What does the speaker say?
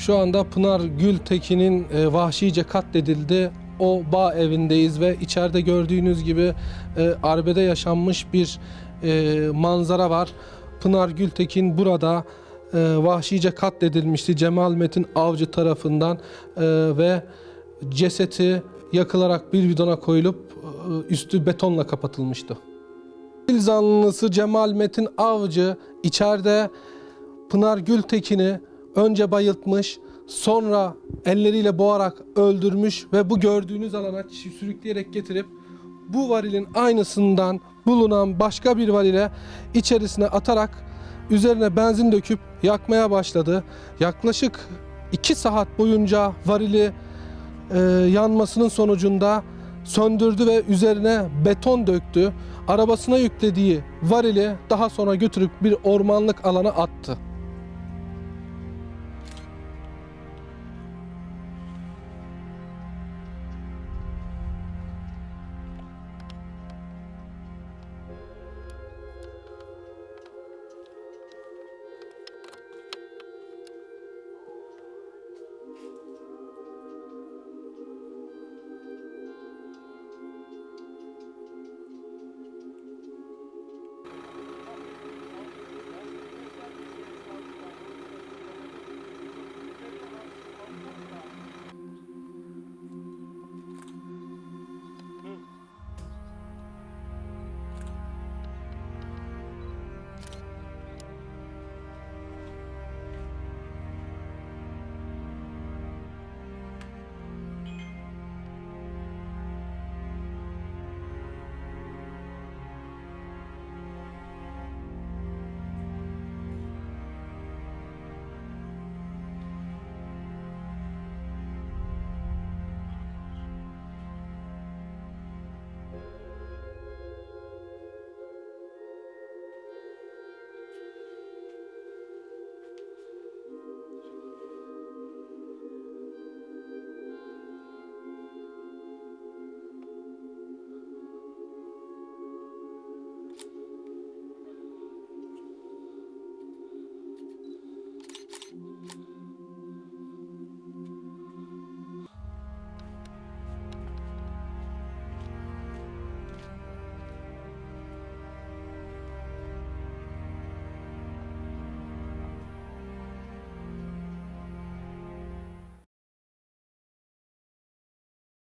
Şu anda Pınar Gültekin'in e, vahşice katledildi. O bağ evindeyiz ve içeride gördüğünüz gibi e, arbede yaşanmış bir e, manzara var. Pınar Gültekin burada e, vahşice katledilmişti Cemal Metin Avcı tarafından e, ve ceseti yakılarak bir bidona koyulup e, üstü betonla kapatılmıştı. İl zanlısı Cemal Metin Avcı içeride Pınar Gültekin'i önce bayıltmış, sonra elleriyle boğarak öldürmüş ve bu gördüğünüz alana sürükleyerek getirip bu varilin aynısından bulunan başka bir varile içerisine atarak üzerine benzin döküp yakmaya başladı. Yaklaşık 2 saat boyunca varili e, yanmasının sonucunda söndürdü ve üzerine beton döktü. Arabasına yüklediği varili daha sonra götürüp bir ormanlık alana attı.